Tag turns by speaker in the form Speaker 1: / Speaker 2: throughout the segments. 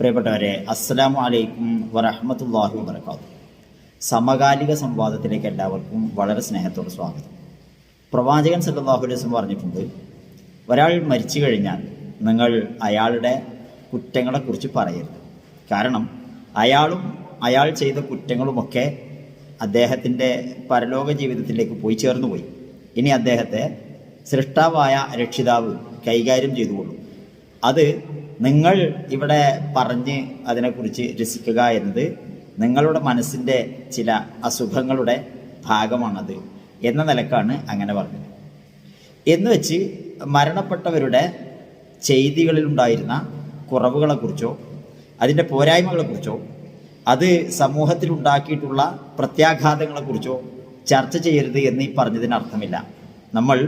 Speaker 1: പ്രിയപ്പെട്ടവരെ അസ്സലാമു അലൈക്കും വറഹമത്തല്ലാഹി വബർക്കാത്തു സമകാലിക സംവാദത്തിലേക്ക് എല്ലാവർക്കും വളരെ സ്നേഹത്തോടെ സ്വാഗതം. പ്രവാചകൻ സല്ലല്ലാഹു അലൈഹി വസല്ലം പറഞ്ഞിട്ടുണ്ട് ഒരാൾ മരിച്ചു കഴിഞ്ഞാൽ നിങ്ങൾ അയാളുടെ കുറ്റങ്ങളെക്കുറിച്ച് പറയരുത്. കാരണം അയാളും അയാൾ ചെയ്ത കുറ്റങ്ങളുമൊക്കെ അദ്ദേഹത്തിന്റെ പരലോക ജീവിതത്തിലേക്ക് പോയി ചേർന്നു പോയി. ഇനി അദ്ദേഹത്തെ സൃഷ്ടാവായ രക്ഷിതാവ് കൈകാര്യം ചെയ്തുകൊള്ളും. അത് നിങ്ങൾ ഇവിടെ പറഞ്ഞ് അതിനെക്കുറിച്ച് രസിക്കുക എന്നത് നിങ്ങളുടെ മനസ്സിന്റെ ചില അസുഖങ്ങളുടെ ഭാഗമാണത് എന്ന നിലക്കാണ് അങ്ങനെ പറഞ്ഞത്. എന്ന് വെച്ച് മരണപ്പെട്ടവരുടെ ചെയ്തികളിലുണ്ടായിരുന്ന കുറവുകളെക്കുറിച്ചോ അതിന്റെ പോരായ്മകളെക്കുറിച്ചോ അത് സമൂഹത്തിൽ ഉണ്ടാക്കിയിട്ടുള്ള പ്രത്യാഘാതങ്ങളെക്കുറിച്ചോ ചർച്ച ചെയ്യരുത് എന്ന് ഈ പറഞ്ഞതിന് അർത്ഥമില്ല. നമ്മൾ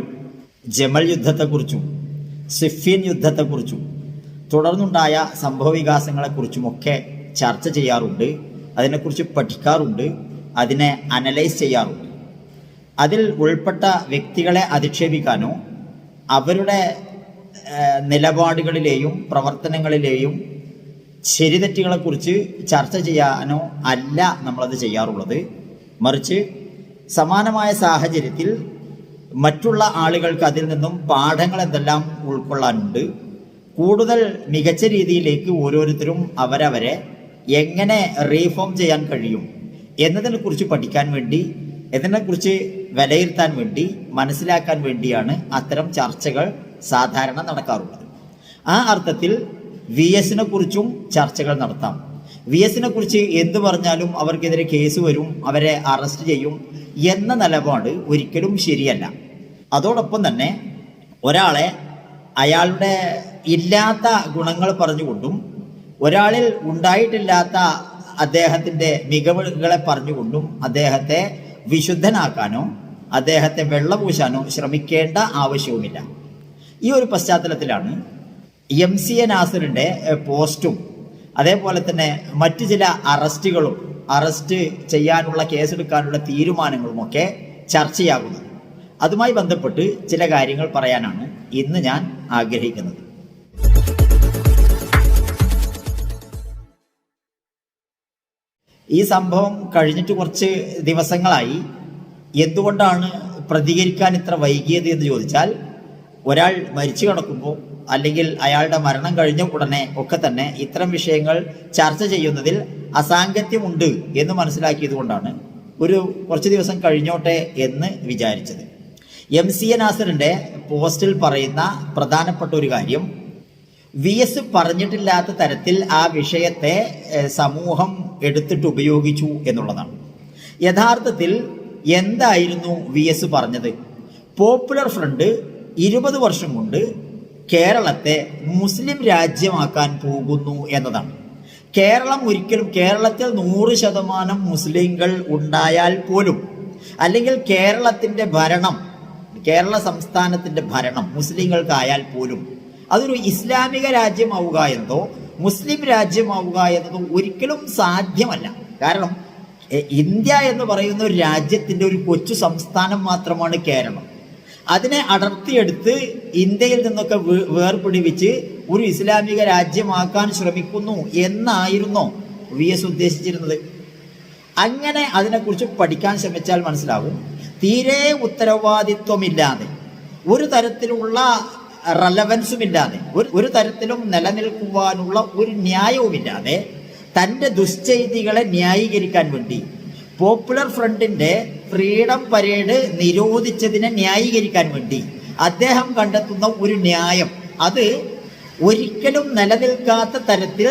Speaker 1: ജമൽ യുദ്ധത്തെക്കുറിച്ചും സിഫീൻ യുദ്ധത്തെക്കുറിച്ചും തുടർന്നുണ്ടായ സംഭവവികാസങ്ങളെക്കുറിച്ചുമൊക്കെ ചർച്ച ചെയ്യാറുണ്ട് അതിനെക്കുറിച്ച് പഠിക്കാറുണ്ട് അതിനെ അനലൈസ് ചെയ്യാറുണ്ട്. അതിൽ ഉൾപ്പെട്ട വ്യക്തികളെ അധിക്ഷേപിക്കാനോ അവരുടെ നിലപാടുകളിലെയും പ്രവർത്തനങ്ങളിലെയും ശരിതെറ്റുകളെക്കുറിച്ച് ചർച്ച ചെയ്യാനോ അല്ല നമ്മളത് ചെയ്യാറുള്ളത്. മറിച്ച് സമാനമായ സാഹചര്യത്തിൽ മറ്റുള്ള ആളുകൾക്ക് അതിൽ നിന്നും പാഠങ്ങൾ എന്തെല്ലാം ഉൾക്കൊള്ളാനുണ്ട് കൂടുതൽ മികച്ച രീതിയിലേക്ക് ഓരോരുത്തരും അവരവരെ എങ്ങനെ റീഫോം ചെയ്യാൻ കഴിയും എന്നതിനെ കുറിച്ച് പഠിക്കാൻ വേണ്ടി ഇതിനെക്കുറിച്ച് വിലയിരുത്താൻ വേണ്ടി മനസ്സിലാക്കാൻ വേണ്ടിയാണ് അത്തരം ചർച്ചകൾ സാധാരണ നടക്കാറുള്ളത്. ആ അർത്ഥത്തിൽ വി എസിനെ കുറിച്ചും ചർച്ചകൾ നടത്താം. വി എസിനെ കുറിച്ച് എന്ത് പറഞ്ഞാലും അവർക്കെതിരെ കേസ് വരും അവരെ അറസ്റ്റ് ചെയ്യും എന്ന നിലപാട് ഒരിക്കലും ശരിയല്ല. അതോടൊപ്പം തന്നെ ഒരാളെ അയാളുടെ ഇല്ലാത്ത ഗുണങ്ങൾ പറഞ്ഞുകൊണ്ടും ഒരാളിൽ ഉണ്ടായിട്ടില്ലാത്ത അദ്ദേഹത്തിന്റെ മികവുകളെ പറഞ്ഞുകൊണ്ടും അദ്ദേഹത്തെ വിശുദ്ധനാക്കാനോ അദ്ദേഹത്തെ വെള്ളപൂശാനോ ശ്രമിക്കേണ്ട ആവശ്യവുമില്ല. ഈ ഒരു പശ്ചാത്തലത്തിലാണ് എം സി എ നാസറിന്റെ പോസ്റ്റും അതേപോലെ തന്നെ മറ്റു ചില അറസ്റ്റുകളും അറസ്റ്റ് ചെയ്യാനുള്ള കേസെടുക്കാനുള്ള തീരുമാനങ്ങളുമൊക്കെ ചർച്ചയാകുന്നത്. അതുമായി ബന്ധപ്പെട്ട് ചില കാര്യങ്ങൾ പറയാനാണ് ഇന്ന് ഞാൻ ആഗ്രഹിക്കുന്നത്. ഈ സംഭവം കഴിഞ്ഞിട്ട് കുറച്ച് ദിവസങ്ങളായി. എന്തുകൊണ്ടാണ് പ്രതികരിക്കാൻ ഇത്ര വൈകിയത് എന്ന് ചോദിച്ചാൽ ഒരാൾ മരിച്ചു കിടക്കുമ്പോൾ അല്ലെങ്കിൽ അയാളുടെ മരണം കഴിഞ്ഞ ഉടനെ ഒക്കെ തന്നെ ഇത്തരം വിഷയങ്ങൾ ചർച്ച ചെയ്യുന്നതിൽ അസാങ്കത്യമുണ്ട് എന്ന് മനസ്സിലാക്കിയത് കൊണ്ടാണ് ഒരു കുറച്ച് ദിവസം കഴിഞ്ഞോട്ടെ എന്ന് വിചാരിച്ചത്. എം സി എ നാസറിന്റെ പോസ്റ്റിൽ പറയുന്ന പ്രധാനപ്പെട്ട ഒരു കാര്യം വി എസ് പറഞ്ഞിട്ടില്ലാത്ത തരത്തിൽ ആ വിഷയത്തെ സമൂഹം എടുത്തിട്ട് ഉപയോഗിച്ചു എന്നുള്ളതാണ്. യഥാർത്ഥത്തിൽ എന്തായിരുന്നു വി എസ് പറഞ്ഞത്? പോപ്പുലർ ഫ്രണ്ട് ഇരുപത് വർഷം കൊണ്ട് കേരളത്തെ മുസ്ലിം രാജ്യമാക്കാൻ പോകുന്നു എന്നതാണ്. കേരളം ഒരിക്കലും കേരളത്തിൽ നൂറ് ശതമാനം മുസ്ലിങ്ങൾ ഉണ്ടായാൽ പോലും അല്ലെങ്കിൽ കേരളത്തിന്റെ ഭരണം കേരള സംസ്ഥാനത്തിന്റെ ഭരണം മുസ്ലിങ്ങൾക്കായാൽ പോലും അതൊരു ഇസ്ലാമിക രാജ്യമാവുക എന്നതോ മുസ്ലിം രാജ്യമാവുക എന്നതോ ഒരിക്കലും സാധ്യമല്ല. കാരണം ഇന്ത്യ എന്ന് പറയുന്ന ഒരു രാജ്യത്തിന്റെ ഒരു കൊച്ചു സംസ്ഥാനം മാത്രമാണ് കേരളം. അതിനെ അടർത്തിയെടുത്ത് ഇന്ത്യയിൽ നിന്നൊക്കെ വേർപിടിവിച്ച് ഒരു ഇസ്ലാമിക രാജ്യമാക്കാൻ ശ്രമിക്കുന്നു എന്നായിരുന്നോ വി എസ് ഉദ്ദേശിച്ചിരുന്നത്? അങ്ങനെ അതിനെക്കുറിച്ച് പഠിക്കാൻ ശ്രമിച്ചാൽ മനസ്സിലാവും തീരെ ഉത്തരവാദിത്വമില്ലാതെ ഒരു തരത്തിലുള്ള റലവൻസും ഇല്ലാതെ ഒരു ഒരു തരത്തിലും നിലനിൽക്കുവാനുള്ള ഒരു ന്യായവുമില്ലാതെ തന്റെ ദുശ്ചെയ്തികളെ ന്യായീകരിക്കാൻ വേണ്ടി പോപ്പുലർ ഫ്രണ്ടിന്റെ ഫ്രീഡം പരേഡ് നിരോധിച്ചതിനെ ന്യായീകരിക്കാൻ വേണ്ടി അദ്ദേഹം കണ്ടെത്തുന്ന ഒരു ന്യായം. അത് ഒരിക്കലും നിലനിൽക്കാത്ത തരത്തിൽ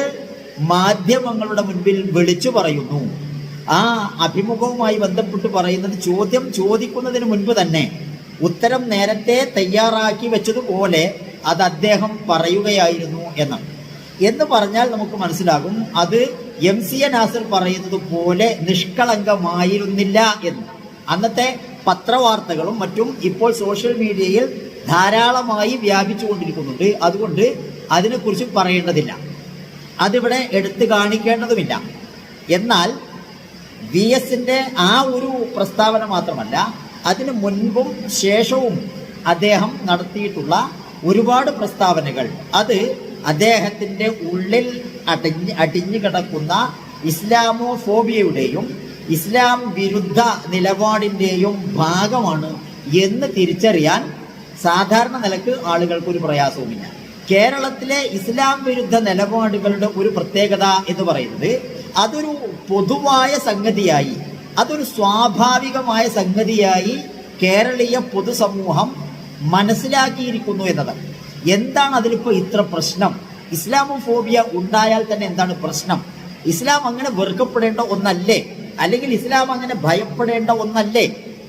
Speaker 1: മാധ്യമങ്ങളുടെ മുൻപിൽ വിളിച്ചു പറയുന്നു. ആ അഭിമുഖവുമായി ബന്ധപ്പെട്ട് പറയുന്നത് ചോദ്യം ചോദിക്കുന്നതിന് മുൻപ് തന്നെ ഉത്തരം നേരത്തെ തയ്യാറാക്കി വെച്ചതുപോലെ അത് അദ്ദേഹം പറയുകയായിരുന്നു എന്നാണ്. എന്ന് പറഞ്ഞാൽ നമുക്ക് മനസ്സിലാകും അത് എം സി എ നാസർ പറയുന്നത് പോലെ നിഷ്കളങ്കമായിരുന്നില്ല എന്ന്. അന്നത്തെ പത്രവാർത്തകളും മറ്റും ഇപ്പോൾ സോഷ്യൽ മീഡിയയിൽ ധാരാളമായി വ്യാപിച്ചു കൊണ്ടിരിക്കുന്നുണ്ട്. അതുകൊണ്ട് അതിനെക്കുറിച്ച് പറയേണ്ടതില്ല. അതിവിടെ എടുത്തു കാണിക്കേണ്ടതുമില്ല. എന്നാൽ വി എസിന്റെ ആ ഒരു പ്രസ്താവന മാത്രമല്ല അതിന് മുൻപും ശേഷവും അദ്ദേഹം നടത്തിയിട്ടുള്ള ഒരുപാട് പ്രസ്താവനകൾ. അത് അദ്ദേഹത്തിന്റെ ഉള്ളിൽ അടിഞ്ഞ് അടിഞ്ഞു കിടക്കുന്ന ഇസ്ലാമോ ഫോബിയയുടെയും ഇസ്ലാം വിരുദ്ധ നിലപാടിന്റെയും ഭാഗമാണ് എന്ന് തിരിച്ചറിയാൻ സാധാരണ നിലയ്ക്ക് ആളുകൾക്ക് ഒരു പ്രയാസവുമില്ല. കേരളത്തിലെ ഇസ്ലാം വിരുദ്ധ നിലപാടുകളുടെ ഒരു പ്രത്യേകത എന്ന് പറയുന്നത് അതൊരു പൊതുവായ സംഗതിയായി അതൊരു സ്വാഭാവികമായ സംഗതിയായി കേരളീയ പൊതുസമൂഹം മനസ്സിലാക്കിയിരിക്കുന്നു എന്നതാണ്. എന്താണ് അതിലിപ്പോൾ ഇത്ര പ്രശ്നം? ഇസ്ലാമോഫോബിയ ഉണ്ടായാൽ തന്നെ എന്താണ് പ്രശ്നം? ഇസ്ലാം അങ്ങനെ വെറുക്കപ്പെടേണ്ട ഒന്നല്ലേ? അല്ലെങ്കിൽ ഇസ്ലാം അങ്ങനെ ഭയപ്പെടേണ്ട ഒന്നല്ലേ?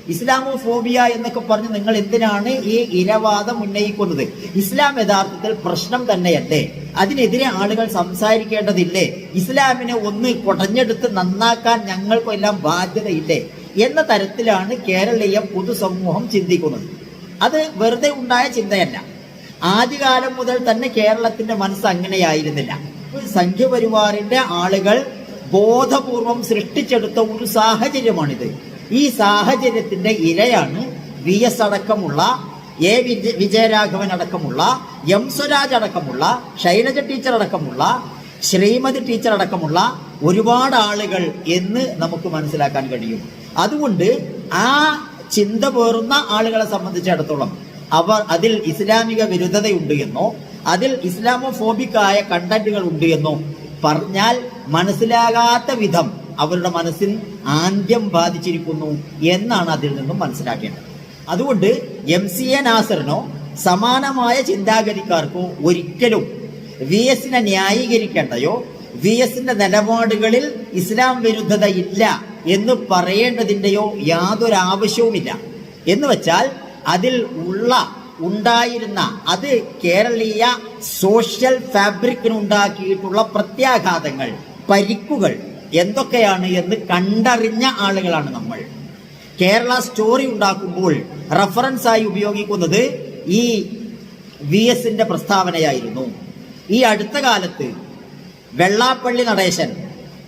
Speaker 1: ഇസ്ലാമോഫോബിയ എന്നൊക്കെ പറഞ്ഞ് നിങ്ങൾ എന്തിനാണ് ഈ ഇരവാദം ഉന്നയിക്കുന്നത്? ഇസ്ലാം യഥാർത്ഥത്തിൽ പ്രശ്നം തന്നെയല്ലേ? അതിനെതിരെ ആളുകൾ സംസാരിക്കേണ്ടതില്ലേ? ഇസ്ലാമിനെ ഒന്ന് കുടഞ്ഞെടുത്ത് നന്നാക്കാൻ ഞങ്ങൾക്കെല്ലാം ബാധ്യതയില്ലേ? എന്ന തരത്തിലാണ് കേരളീയ പൊതുസമൂഹം ചിന്തിക്കുന്നത്. അത് വെറുതെ ഉണ്ടായ ചിന്തയല്ല. ആദ്യകാലം മുതൽ തന്നെ കേരളത്തിന്റെ മനസ്സ് അങ്ങനെയായിരുന്നില്ല. സംഘപരിവാറിന്റെ ആളുകൾ ബോധപൂർവം സൃഷ്ടിച്ചെടുത്ത ഒരു സാഹചര്യമാണിത്. ഈ സാഹചര്യത്തിന്റെ ഇരയാണ് വി എസ് അടക്കമുള്ള എ വിജ- വിജയരാഘവൻ അടക്കമുള്ള എം സ്വരാജ് അടക്കമുള്ള ശൈലജ ടീച്ചർ അടക്കമുള്ള ശ്രീമതി ടീച്ചർ അടക്കമുള്ള ഒരുപാട് ആളുകൾ എന്ന് നമുക്ക് മനസ്സിലാക്കാൻ കഴിയും. അതുകൊണ്ട് ആ ചിന്ത പോരുന്ന ആളുകളെ സംബന്ധിച്ചിടത്തോളം അവർ അതിൽ ഇസ്ലാമിക വിരുദ്ധതയുണ്ട് എന്നോ അതിൽ ഇസ്ലാമോഫോബിക്കായ കണ്ടന്റുകൾ ഉണ്ട് എന്നോ പറഞ്ഞാൽ മനസ്സിലാകാത്ത വിധം അവരുടെ മനസ്സിൽ ആദ്യം ബാധിച്ചിരിക്കുന്നു എന്നാണ് അതിൽ നിന്നും മനസ്സിലാക്കേണ്ടത്. അതുകൊണ്ട് എം സി എ നാസറിനോ സമാനമായ ചിന്താഗതിക്കാർക്കും ഒരിക്കലും വി എസിനെ ന്യായീകരിക്കേണ്ടയോ വി എസിന്റെ നിലപാടുകളിൽ ഇസ്ലാം വിരുദ്ധത ഇല്ല എന്ന് പറയേണ്ടതിന്റെയോ യാതൊരു ആവശ്യവുമില്ല. എന്ന് വെച്ചാൽ അതിൽ ഉള്ള ഉണ്ടായിരുന്ന അത് കേരളീയ സോഷ്യൽ ഫാബ്രിക്കിനുണ്ടാക്കിയിട്ടുള്ള പ്രത്യാഘാതങ്ങൾ പരിക്കുകൾ എന്തൊക്കെയാണ് എന്ന് കണ്ടറിഞ്ഞ ആളുകളാണ് നമ്മൾ. കേരള സ്റ്റോറി ഉണ്ടാക്കുമ്പോൾ റഫറൻസായി ഉപയോഗിക്കുന്നത് ഈ വി എസിന്റെ പ്രസ്താവനയായിരുന്നു. ഈ അടുത്ത കാലത്ത് വെള്ളാപ്പള്ളി നടേശൻ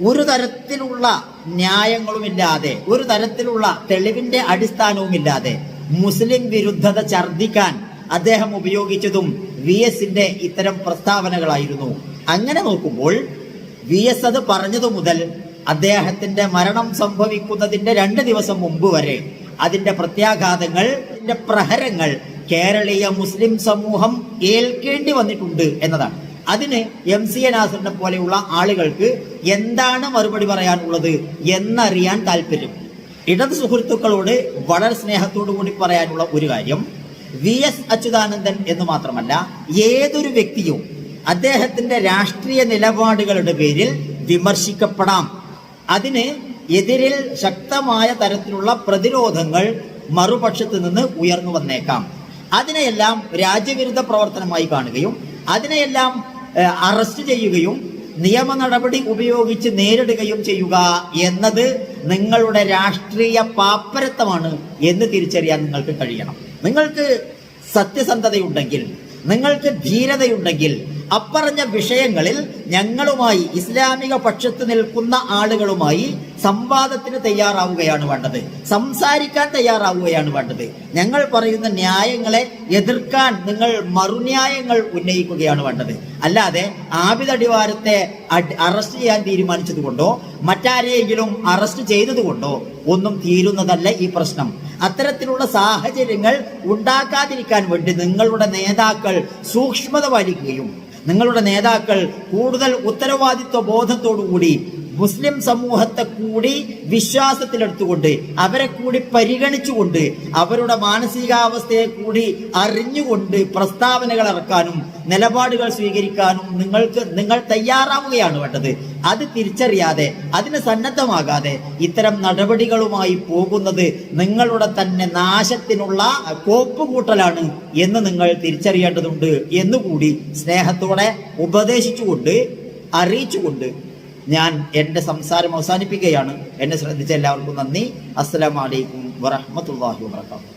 Speaker 1: ഒരു തരത്തിലുള്ള ന്യായങ്ങളുമില്ലാതെ ഒരു തരത്തിലുള്ള തെളിവിന്റെ അടിസ്ഥാനവുമില്ലാതെ മുസ്ലിം വിരുദ്ധത ഛർദിക്കാൻ അദ്ദേഹം ഉപയോഗിച്ചതും വി എസിന്റെ ഇത്തരം പ്രസ്താവനകളായിരുന്നു. അങ്ങനെ നോക്കുമ്പോൾ വി എസ് അത് പറഞ്ഞതു മുതൽ അദ്ദേഹത്തിന്റെ മരണം സംഭവിക്കുന്നതിന്റെ രണ്ട് ദിവസം മുമ്പ് വരെ അതിന്റെ പ്രത്യാഘാതങ്ങൾ പ്രഹരങ്ങൾ കേരളീയ മുസ്ലിം സമൂഹം ഏൽക്കേണ്ടി വന്നിട്ടുണ്ട് എന്നതാണ്. അതിന് എം സി എ നാസറിനെ പോലെയുള്ള ആളുകൾക്ക് എന്താണ് മറുപടി പറയാനുള്ളത് എന്നറിയാൻ താല്പര്യം. ഇടത് സുഹൃത്തുക്കളോട് വളരെ സ്നേഹത്തോടു കൂടി പറയാനുള്ള ഒരു കാര്യം വി എസ് അച്യുതാനന്ദൻ എന്ന് മാത്രമല്ല ഏതൊരു വ്യക്തിയും അദ്ദേഹത്തിന്റെ രാഷ്ട്രീയ നിലപാടുകളുടെ പേരിൽ വിമർശിക്കപ്പെടാം. അതിന് എതിരിൽ ശക്തമായ തരത്തിലുള്ള പ്രതിരോധങ്ങൾ മറുപക്ഷത്ത് നിന്ന് ഉയർന്നു വന്നേക്കാം. അതിനെയെല്ലാം രാജ്യവിരുദ്ധ പ്രവർത്തനമായി കാണുകയും അതിനെയെല്ലാം അറസ്റ്റ് ചെയ്യുകയും നിയമ നടപടി ഉപയോഗിച്ച് നേരിടുകയും ചെയ്യുക എന്നത് നിങ്ങളുടെ രാഷ്ട്രീയ പാപ്പരത്വമാണ് എന്ന് തിരിച്ചറിയാൻ നിങ്ങൾക്ക് കഴിയണം. നിങ്ങൾക്ക് സത്യസന്ധതയുണ്ടെങ്കിൽ നിങ്ങൾക്ക് ധീരതയുണ്ടെങ്കിൽ അപ്പറഞ്ഞ വിഷയങ്ങളിൽ ഞങ്ങളുമായി ഇസ്ലാമിക പക്ഷത്ത് നിൽക്കുന്ന ആളുകളുമായി സംവാദത്തിന് തയ്യാറാവുകയാണ് വേണ്ടത്. സംസാരിക്കാൻ തയ്യാറാവുകയാണ് വേണ്ടത്. ഞങ്ങൾ പറയുന്ന ന്യായങ്ങളെ എതിർക്കാൻ നിങ്ങൾ മറുന്യായങ്ങൾ ഉന്നയിക്കുകയാണ് വേണ്ടത്. അല്ലാതെ ആബിദടിവാരത്തെ അറസ്റ്റ് ചെയ്യാൻ തീരുമാനിച്ചത് കൊണ്ടോ മറ്റാരെയെങ്കിലും അറസ്റ്റ് ചെയ്തതുകൊണ്ടോ ഒന്നും തീരുന്നതല്ല ഈ പ്രശ്നം. അത്തരത്തിലുള്ള സാഹചര്യങ്ങൾ ഉണ്ടാക്കാതിരിക്കാൻ വേണ്ടി നിങ്ങളുടെ നേതാക്കൾ സൂക്ഷ്മത പാലിക്കുകയും നിങ്ങളുടെ നേതാക്കൾ കൂടുതൽ ഉത്തരവാദിത്വ ബോധത്തോടുകൂടി മുസ്ലിം സമൂഹത്തെ കൂടി വിശ്വാസത്തിലെടുത്തുകൊണ്ട് അവരെ കൂടി പരിഗണിച്ചുകൊണ്ട് അവരുടെ മാനസികാവസ്ഥയെ കൂടി അറിഞ്ഞുകൊണ്ട് പ്രസ്താവനകൾ ഇറക്കാനും നിലപാടുകൾ സ്വീകരിക്കാനും നിങ്ങൾക്ക് നിങ്ങൾ തയ്യാറാവുകയാണ് വേണ്ടത്. അത് തിരിച്ചറിയാതെ അതിന് സന്നദ്ധമാകാതെ ഇത്തരം നടപടികളുമായി പോകുന്നത് നിങ്ങളുടെ തന്നെ നാശത്തിനുള്ള കോപ്പുകൂട്ടലാണ് എന്ന് നിങ്ങൾ തിരിച്ചറിയേണ്ടതുണ്ട് എന്നുകൂടി സ്നേഹത്തോടെ ഉപദേശിച്ചുകൊണ്ട് അറിയിച്ചുകൊണ്ട് ഞാൻ എന്റെ സംസാരം അവസാനിപ്പിക്കുകയാണ്. എന്നെ ശ്രദ്ധിച്ച എല്ലാവർക്കും നന്ദി. അസ്സലാമലൈക്കും വറഹമത്തല്ലാഹി വാത്തു